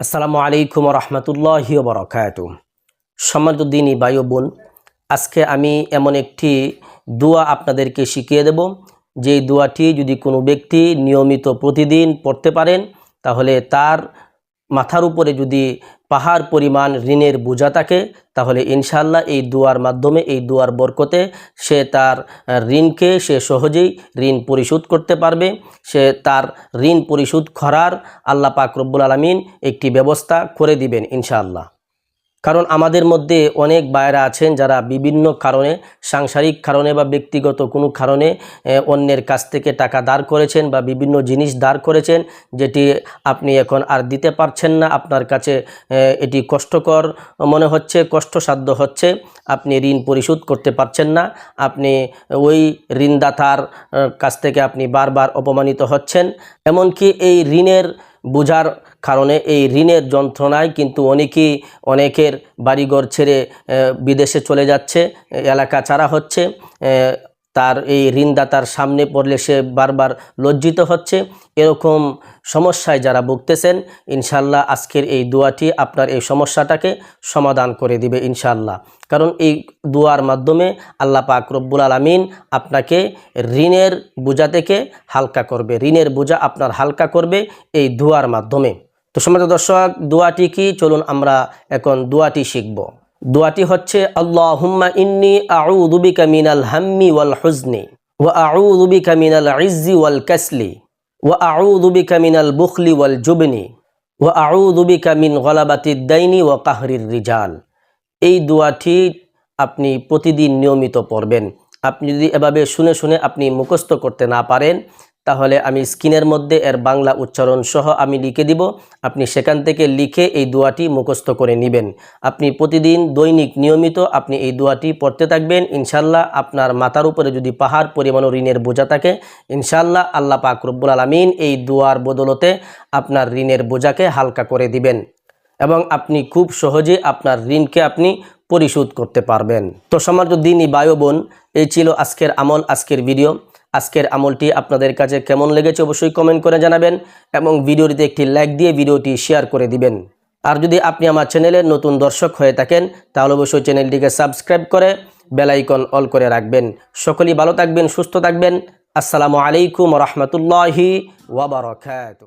আসসালামু আলাইকুম রহমতুল্লাহ বরকাত সম্মানিত দিনী ও বোন, আজকে আমি এমন একটি দোয়া আপনাদেরকে শিখিয়ে দেব। যেই দোয়াটি যদি কোনো ব্যক্তি নিয়মিত প্রতিদিন পড়তে পারেন, তাহলে তার মাথার উপরে যদি পাহাড় পরিমাণ ঋণের বোঝা থাকে, তাহলে ইনশাল্লাহ এই দুয়ার মাধ্যমে, এই দুয়ার বরকতে সে তার ঋণকে সে সহজেই ঋণ পরিশোধ করতে পারবে। সে তার ঋণ পরিশোধ করার আল্লাহ পাক রব্বুল আলমিন একটি ব্যবস্থা করে দিবেন ইনশাআল্লাহ। কারণ আমাদের মধ্যে অনেক বায়রা আছেন যারা বিভিন্ন কারণে, সাংসারিক কারণে বা ব্যক্তিগত কোনো কারণে অন্যের কাছ থেকে টাকা দাঁড় করেছেন বা বিভিন্ন জিনিস দাঁড় করেছেন যেটি আপনি এখন আর দিতে পারছেন না। আপনার কাছে এটি কষ্টকর মনে হচ্ছে, কষ্টসাধ্য হচ্ছে। আপনি ঋণ পরিশোধ করতে পারছেন না। আপনি ওই ঋণদাতার কাছ থেকে আপনি বারবার অপমানিত হচ্ছেন। এমনকি এই ঋণের বোঝার কারণে এই ঋণের যন্ত্রণায় কিন্তু অনেকেই অনেকের বাড়িঘর ছেড়ে বিদেশে চলে যাচ্ছে, এলাকা ছাড়া হচ্ছে তার এই ঋণদাতার সামনে পড়লে সে বারবার লজ্জিত হচ্ছে। এরকম সমস্যায় যারা ভুগতেছেন ইনশাল্লাহ আজকের এই দোয়াটি আপনার এই সমস্যাটাকে সমাধান করে দিবে ইনশাল্লাহ কারণ এই দোয়ার মাধ্যমে আল্লাহ পাক রব্বুল আলমিন আপনাকে ঋণের বোঝা থেকে হালকা করবে। ঋণের বোঝা আপনার হালকা করবে এই দোয়ার মাধ্যমে। তো সমাজ দর্শক, দোয়াটি কি? চলুন আমরা এখন দোয়াটি শিখব। দোয়াটি হচ্ছে, আল্লাহুম্মা ইন্নি আউযু বিকা মিনাল হাম্মি ওয়াল হুজনি ও আউযু বিকা মিনাল ইজ্জি ওয়াল কাসলি ও আউযু বিকা মিনাল বুখলি ওয়াল জুবনি ও আউযু বিকা মিন গলাবাতিদ দাইনি ওয়া কাহরির রিজাল। এই দোয়াটি আপনি প্রতিদিন নিয়মিত পড়বেন। আপনি যদি এভাবে শুনে শুনে আপনি মুখস্থ করতে না পারেন তাহলে আমি স্ক্রিনের মধ্যে এর বাংলা উচ্চারণ সহ আমি লিখে দিব। আপনি সেখান থেকে লিখে এই দোয়াটি মুখস্থ করে নেবেন। আপনি প্রতিদিন দৈনিক নিয়মিত আপনি এই দোয়াটি পড়তে থাকবেন। ইনশাল্লাহ আপনার মাথার উপরে যদি পাহাড় পরিমাণ ঋণের বোঝা থাকে ইনশাল্লাহ আল্লাহ পাক রব্বুল আলমিন এই দোয়ার বদলতে আপনার ঋণের বোঝাকে হালকা করে দিবেন এবং আপনি খুব সহজে আপনার ঋণকে আপনি পরিশোধ করতে পারবেন। তো সমাজ দিনই বায়ু বোন, এই ছিল আজকের আমল, আজকের ভিডিও। আজকের আমলটি আপনাদের কাছে কেমন লেগেছে অবশ্যই কমেন্ট করে জানাবেন এবং ভিডিওটিতে একটি লাইক দিয়ে ভিডিওটি শেয়ার করে দিবেন। আর যদি আপনি আমার চ্যানেলে নতুন দর্শক হয়ে থাকেন, তাহলে অবশ্যই চ্যানেলটিকে সাবস্ক্রাইব করে বেলাইকন অল করে রাখবেন। সকলেই ভালো থাকবেন, সুস্থ থাকবেন। আসসালামু আলাইকুম রহমতুল্লাহি ওয়াবারকাত